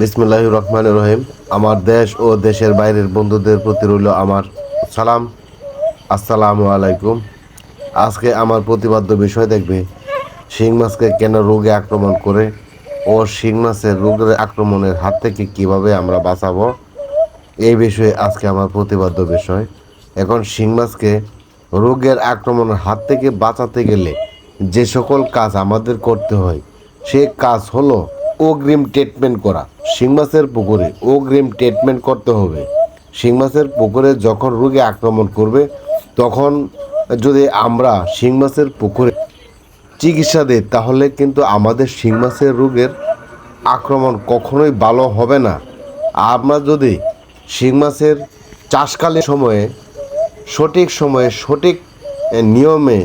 বিসমুল্লাহ রহমান রহিম। আমার দেশ ও দেশের বাইরের বন্ধুদের প্রতি রইল আমার সালাম। আসসালামু আলাইকুম। আজকে আমার প্রতিবাদ্য বিষয় দেখবে, শিং মাছকে কেন রোগে আক্রমণ করে ও শিং মাছের রোগের আক্রমণের হাত থেকে কীভাবে আমরা বাঁচাবো? এই বিষয়ে আজকে আমার প্রতিবাদ্য বিষয়। এখন শিং মাছকে রোগের আক্রমণের হাত থেকে বাঁচাতে গেলে যে সকল কাজ আমাদের করতে হয়, সে কাজ হলো অগ্রিম ট্রিটমেন্ট করা। শিং মাছের পুকুরে অগ্রিম ট্রিটমেন্ট করতে হবে। শিং মাছের পুকুরে যখন রোগে আক্রমণ করবে, তখন যদি আমরা শিং মাছের পুকুরে চিকিৎসা দিই, তাহলে কিন্তু আমাদের শিং মাছের রোগের আক্রমণ কখনোই ভালো হবে না। আমরা যদি শিং মাছের চাষকালীন সময়ে, সঠিক সময়ে, সঠিক নিয়মে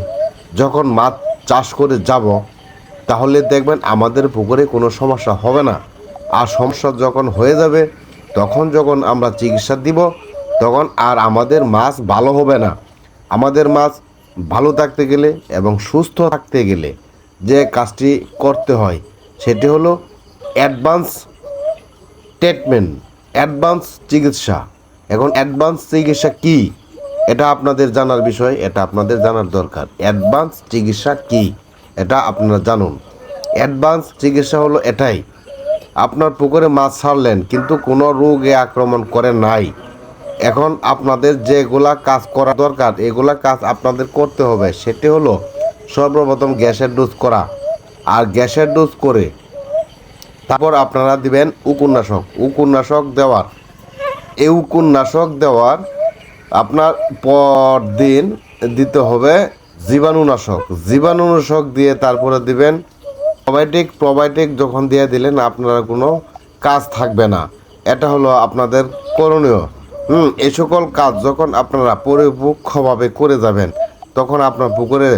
যখন মাছ চাষ করে যাব তাহলে দেখবেন আমাদের পুকুরে কোনো সমস্যা হবে না। আর সমস্যা যখন হয়ে যাবে, তখন যখন আমরা চিকিৎসা দিব, তখন আর আমাদের মাছ ভালো হবে না। আমাদের মাছ ভালো থাকতে গেলে এবং সুস্থ থাকতে গেলে যে কাজটি করতে হয়, সেটি হলো অ্যাডভান্স ট্রিটমেন্ট, অ্যাডভান্স চিকিৎসা। এখন অ্যাডভান্স চিকিৎসা কি? এটা আপনাদের জানার বিষয়, এটা আপনাদের জানার দরকার। অ্যাডভান্স চিকিৎসা কি? এটা আপনারা জানুন। অ্যাডভান্স চিকিৎসা হলো এটাই। আপনার পুকুরে মাছ ছাড়লেন, কিন্তু কোনো রোগে আক্রমণ করে নাই। এখন আপনাদের যেগুলা কাজ করা দরকার, এগুলা কাজ আপনাদের করতে হবে। সেটি হলো সর্বপ্রথম গ্যাসের ডোজ করা। আর গ্যাসের ডোজ করে তারপর আপনারা দিবেন উকুন্নাশক উকুন্নাশক দেওয়ার। এই উকুন্নাশক দেওয়ার আপনার পর দিন দিতে হবে জীবাণুনাশক জীবাণুনাশক দিয়ে তারপরে দিবেন প্রোবায়োটিক প্রোবায়োটিক যখন দিয়ে দিলেন আপনারা কোনো কাজ থাকবে না। এটা হলো আপনাদের করণীয়। হুম, এই সকল কাজ যখন আপনারা পরিপক্ষভাবে করে যাবেন, তখন আপনার পুকুরে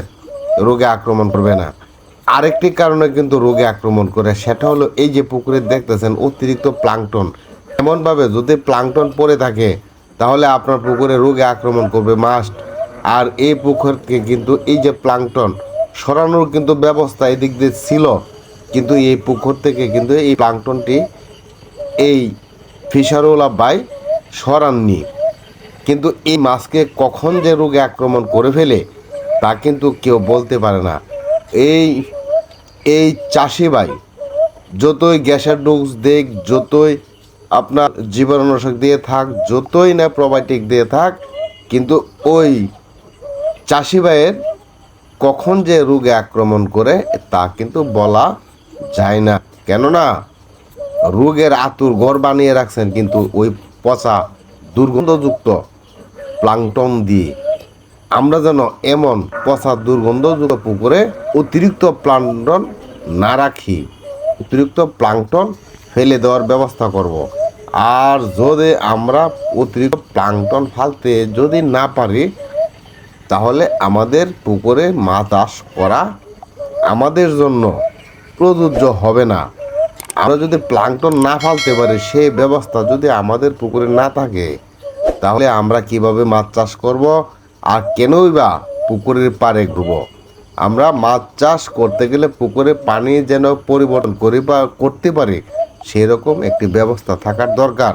রোগে আক্রমণ করবে না। আরেকটি কারণে কিন্তু রোগে আক্রমণ করে, সেটা হলো এই যে পুকুরে দেখতেছেন অতিরিক্ত প্লাংটন। এমনভাবে যদি প্লাংটন পড়ে থাকে, তাহলে আপনার পুকুরে রোগে আক্রমণ করবে, মাস্ট আর এই পুকুরকে কিন্তু এই যে প্লাংটন সরানোর কিন্তু ব্যবস্থা এদিক দিয়ে ছিল। কিন্তু এই পুকুর থেকে কিন্তু এই প্লাংটনটি এই ফিশারওয়ালা বাই সরাননি। কিন্তু এই মাছকে কখন যে রোগে আক্রমণ করে ফেলে তা কিন্তু কেউ বলতে পারে না। এই এই চাষি ভাই, যতই গ্যাসের ডোজ দেখ যতই আপনার জীবাণুনাশক দিয়ে থাক, যতই না প্রোবায়োটিক দিয়ে থাক, কিন্তু ওই চাষি ভাইয়ের কখন যে রোগে আক্রমণ করে, তা কিন্তু বলা যায় না কেননা, রোগের আতুর ঘর বানিয়ে রাখছেন কিন্তু ওই পচা দুর্গন্ধযুক্ত প্লাংটন দিয়ে আমরা যেন এমন পচা দুর্গন্ধযুক্ত পুকুরে অতিরিক্ত প্লাংটন না রাখি, অতিরিক্ত প্লাংটন ফেলে দেওয়ার ব্যবস্থা করব। আর যদি আমরা অতিরিক্ত প্লাংটন ফালতে যদি না পারি তাহলে আমাদের পুকুরে মাছ চাষ করা আমাদের জন্য প্রযোজ্য হবে না। আমরা যদি প্লাংটন না ফালতে পারি, সেই ব্যবস্থা যদি আমাদের পুকুরে না থাকে, তাহলে আমরা কীভাবে মাছ চাষ করব আর কেনই বা পুকুরের পাড়ে ঘুরবো? আমরা মাছ চাষ করতে গেলে পুকুরে পানি যেন পরিবর্তন করি বা করতে পারি, সেরকম একটি ব্যবস্থা থাকার দরকার।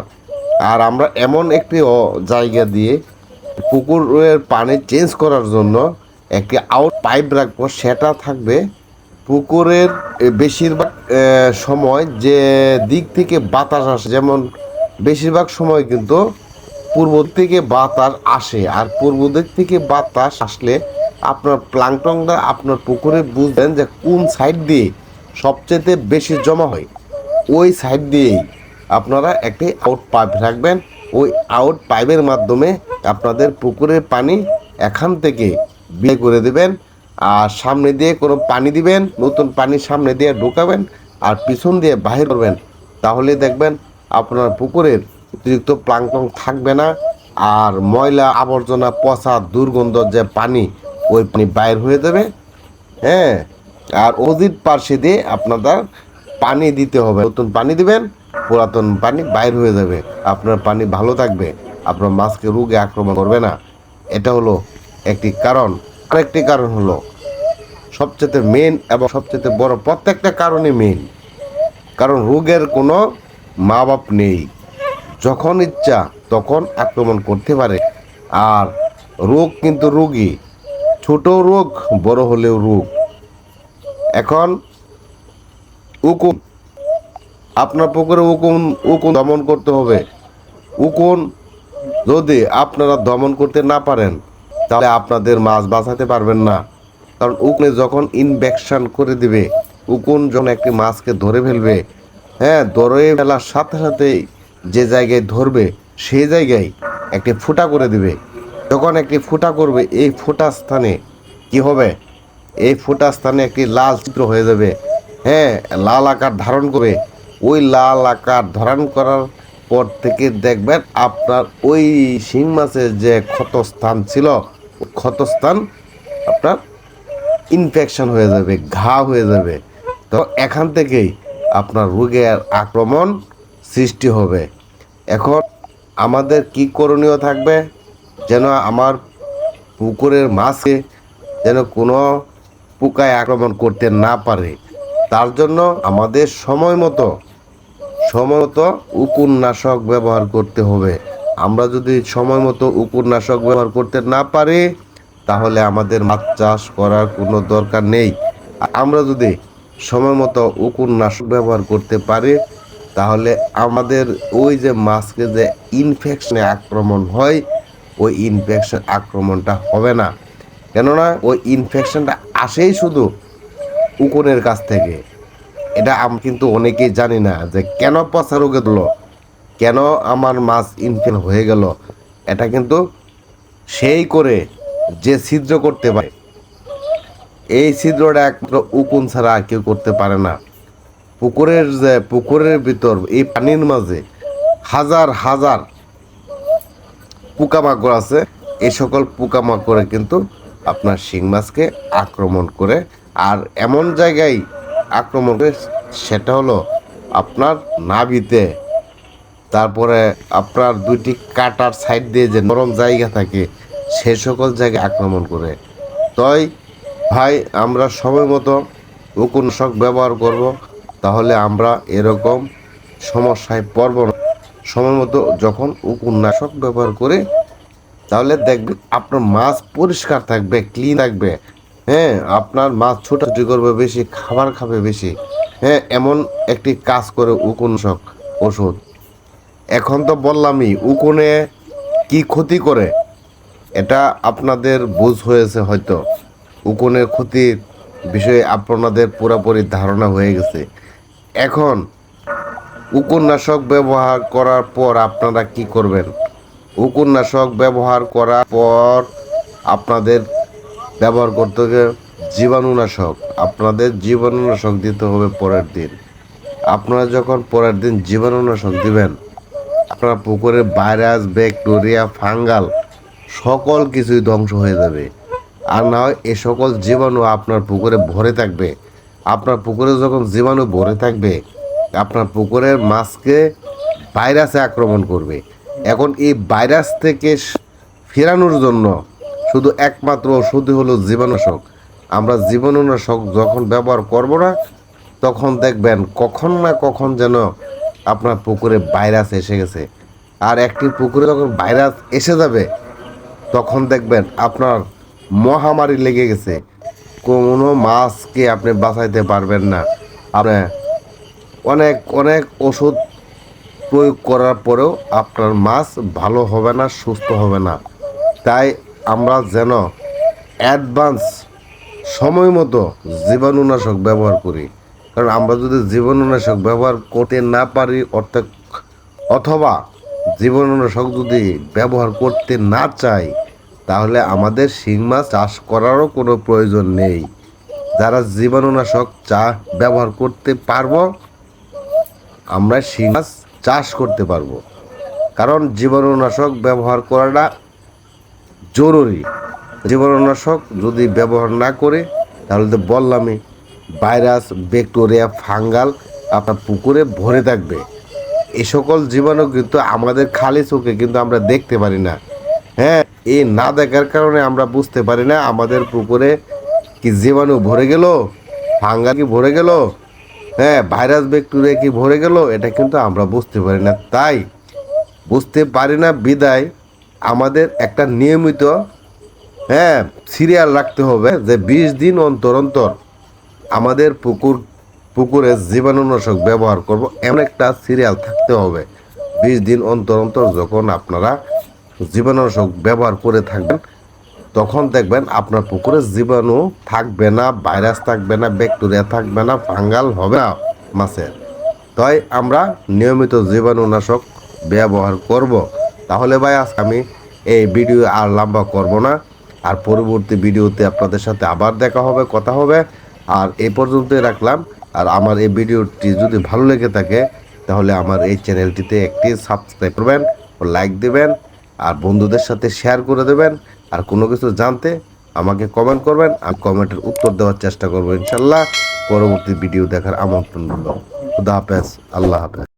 আর আমরা এমন একটি জায়গা দিয়ে পুকুরের পানি চেঞ্জ করার জন্য একটি আউট পাইপ রাখব। সেটা থাকবে পুকুরের বেশিরভাগ সময় যে দিক থেকে বাতাস আসে, যেমন বেশিরভাগ সময় কিন্তু পূর্ব থেকে বাতাস আসে, আর পূর্ব দিক থেকে বাতাস আসলে আপনার প্লাংটনটা আপনার পুকুরে বুঝবেন যে কোন সাইড দিয়ে সবচেয়ে বেশি জমা হয়। ওই সাইড দিয়েই আপনারা একটি আউট পাইপ রাখবেন। ওই আউট পাইপের মাধ্যমে আপনাদের পুকুরের পানি এখান থেকে বিয়ে করে দেবেন আর সামনে দিয়ে কোনো পানি দিবেন, নতুন পানি সামনে দিয়ে ঢোকাবেন আর পিছন দিয়ে বাহির করবেন। তাহলে দেখবেন আপনার পুকুরের অতিরিক্ত প্লাংটন থাকবে না আর ময়লা আবর্জনা, পচা, দুর্গন্ধ যে পানি, ওই পানি বাইর হয়ে যাবে। হ্যাঁ আর অজিত পার্শ্বে দিয়ে আপনাদের পানি দিতে হবে। নতুন পানি দিবেন, পুরাতন পানি বাইর হয়ে যাবে। আপনার পানি ভালো থাকবে। আপনার মাছকে রোগে আক্রমণ করবে না। এটা হলো একটি কারণ। আরেকটি কারণ হলো সবচেয়ে মেন এবং সবচেয়ে বড় প্রত্যেকটা কারণে মেন কারণ রোগের কোনো মা বাপ নেই। যখন ইচ্ছা তখন আক্রমণ করতে পারে। আর রোগ কিন্তু রোগী। ছোট রোগ, বড় হলেও রোগ। এখন উকুন। আপনার পুকুরে উকুন উকুন দমন করতে হবে। উকুন যদি আপনারা দমন করতে না পারেন, তাহলে আপনাদের মাছ বাঁচাতে পারবেন না। কারণ উকুনে যখন ইনভেকশন করে দিবে, উকুন যখন একটি মাছকে ধরে ফেলবে হ্যাঁ ধরে ফেলার সাথে সাথেই যে জায়গায় ধরবে, সেই জায়গায় একটি ফুটা করে দিবে। যখন একটি ফুটা করবে, এই ফুটা স্থানে কি হবে? এই ফোটা স্থানে একটি লাল চিত্র হয়ে যাবে। হ্যাঁ লাল আকার ধারণ করবে। ওই লাল আকার ধারণ করার পর থেকে দেখবেন আপনার ওই শিং মাছের যে ক্ষতস্থান ছিল ক্ষতস্থান আপনার ইনফেকশন হয়ে যাবে, ঘা হয়ে যাবে। তো এখান থেকেই আপনার রোগের আক্রমণ সৃষ্টি হবে। এখন আমাদের কি করণীয় থাকবে? যেন আমার পুকুরের মাছে যেন কোনো পোকায় আক্রমণ করতে না পারে। তার জন্য আমাদের সময় মতো সময় মতো উকুননাশক ব্যবহার করতে হবে। আমরা যদি সময় মতো উকুননাশক ব্যবহার করতে না পারি, তাহলে আমাদের মাছ চাষ করার কোনো দরকার নেই। আমরা যদি সময় মতো উকুননাশক ব্যবহার করতে পারি, তাহলে আমাদের ওই যে মাছকে যে ইনফেকশনে আক্রমণ হয়, ওই ইনফেকশন আক্রমণটা হবে না। কেননা, ওই ইনফেকশনটা আসেই শুধু উকুনের কাছ থেকে। এটা আমি কিন্তু অনেকেই জানি না যে কেন পচা রোগে দিল কেন আমার মাছ ইনফেকশন হয়ে গেল। এটা কিন্তু সেই করে যে ছিদ্র করতে পারে। এই ছিদ্রটা একমাত্র উকুন ছাড়া আর কেউ করতে পারে না। পুকুরের যে, পুকুরের ভিতর, এই পানির মাঝে হাজার হাজার পোকামাকড় আছে। এই সকল পোকামাকড়ে কিন্তু আপনার শিং মাছকে আক্রমণ করে। আর এমন জায়গায় আক্রমণ করে, সেটা হলো আপনার নাভিতে, তারপরে আপনার দুইটি কাটার সাইড দিয়ে যে নরম জায়গা থাকে, সে সকল জায়গায় আক্রমণ করে। তাই ভাই, আমরা সময় মতো উপন্যাসক ব্যবহার করব, তাহলে আমরা এরকম সমস্যায় পড়ব না। সময় মতো যখন উপন্যাসক ব্যবহার করে, তাহলে দেখবেন আপনার মাছ পরিষ্কার থাকবে ক্লিন থাকবে। হ্যাঁ আপনার মাছ ছোটাছুটি করবে বেশি, খাবার খাবে বেশি। হ্যাঁ এমন একটি কাজ করে উকুন উকুনশক ওষুধ। এখন তো বললামই, উকুনে কি ক্ষতি করে? এটা আপনাদের বুঝ হয়েছে হয়তো। উকুনের ক্ষতির বিষয়ে আপনাদের পুরোপুরি ধারণা হয়ে গেছে। এখন উকুননাশক ব্যবহার করার পর আপনারা কি করবেন? উকুননাশক ব্যবহার করার পর আপনাদের ব্যবহার করতে হবে জীবাণুনাশক। আপনাদের জীবাণুনাশক দিতে হবে পরের দিন। আপনারা যখন পরের দিন জীবাণুনাশক দিবেন, আপনার পুকুরে ভাইরাস, ব্যাকটেরিয়া, ফাঙ্গাল সকল কিছুই ধ্বংস হয়ে যাবে। আর না হয় এ সকল জীবাণু আপনার পুকুরে ভরে থাকবে। আপনার পুকুরে যখন জীবাণু ভরে থাকবে, আপনার পুকুরের মাছকে ভাইরাসে আক্রমণ করবে। এখন এই ভাইরাস থেকে ফেরানোর জন্য শুধু একমাত্র ওষুধই হলো জীবাণুনাশক। আমরা জীবাণুনাশক যখন ব্যবহার করব না, তখন দেখবেন কখন না কখন যেন আপনার পুকুরে ভাইরাস এসে গেছে। আর একটি পুকুরে যখন ভাইরাস এসে যাবে, তখন দেখবেন আপনার মহামারী লেগে গেছে। কোনো মাছকে আপনি বাঁচাইতে পারবেন না। আপনি অনেক অনেক ওষুধ প্রয়োগ করার পরেও আপনার মাছ ভালো হবে না, সুস্থ হবে না। তাই আমরা যেন অ্যাডভান্স সময় মতো জীবাণুনাশক ব্যবহার করি। কারণ আমরা যদি জীবাণুনাশক ব্যবহার করতে না পারি, অর্থাৎ অথবা জীবাণুনাশক যদি ব্যবহার করতে না চাই, তাহলে আমাদের শিং মাছ চাষ করারও কোনো প্রয়োজন নেই। যারা জীবাণুনাশক চা ব্যবহার করতে পারব, আমরা শিং মাছ চাষ করতে পারব। কারণ জীবাণুনাশক ব্যবহার করাটা জরুরি। জীবাণুনাশক যদি ব্যবহার না করে, তাহলে তো বললামই, ভাইরাস, ব্যাকটেরিয়া, ফাঙ্গাল আপনার পুকুরে ভরে থাকবে। এই সকল জীবাণু কিন্তু আমাদের খালি চোখে কিন্তু আমরা দেখতে পারি না। হ্যাঁ এই না দেখার কারণে আমরা বুঝতে পারি না আমাদের পুকুরে কি জীবাণু ভরে গেল, ফাঙ্গাল কি ভরে গেল হ্যাঁ ভাইরাস, ব্যাকটেরিয়া কি ভরে গেল, এটা কিন্তু আমরা বুঝতে পারি না। তাই বুঝতে পারি না বিদায়। আমাদের একটা নিয়মিত হ্যাঁ সিরিয়াল রাখতে হবে যে বিশ দিন অন্তর অন্তর আমাদের পুকুর, পুকুরে জীবাণুনাশক ব্যবহার করব। এমন একটা সিরিয়াল থাকতে হবে। বিশ দিন অন্তর অন্তর যখন আপনারা জীবাণুনাশক ব্যবহার করে থাকবেন, তখন দেখবেন আপনার পুকুরে জীবাণু থাকবে না, ভাইরাস থাকবে না, ব্যাকটেরিয়া থাকবে না, ফাঙ্গাল হবে না মাছের। তাই আমরা নিয়মিত জীবাণুনাশক ব্যবহার করব। তাহলে ভাই আজকে আমি এই ভিডিও আর লম্বা করব না। আর পরবর্তী ভিডিওতে আপনাদের সাথে আবার দেখা হবে, কথা হবে। আর এই পর্যন্তই রাখলাম। আর আমার এই ভিডিওটি যদি ভালো লেগে থাকে, তাহলে আমার এই চ্যানেলটিতে একটি সাবস্ক্রাইব করবেন ও লাইক দেবেন। আর বন্ধুদের সাথে শেয়ার করে দেবেন। আর কোনো কিছু জানতে আমাকে কমেন্ট করবেন। আমি কমেন্টের উত্তর দেওয়ার চেষ্টা করব ইনশাল্লাহ। পরবর্তী ভিডিও দেখার আমন্ত্রণ রইল। খুদা হাফেজ, আল্লাহ হাফেজ।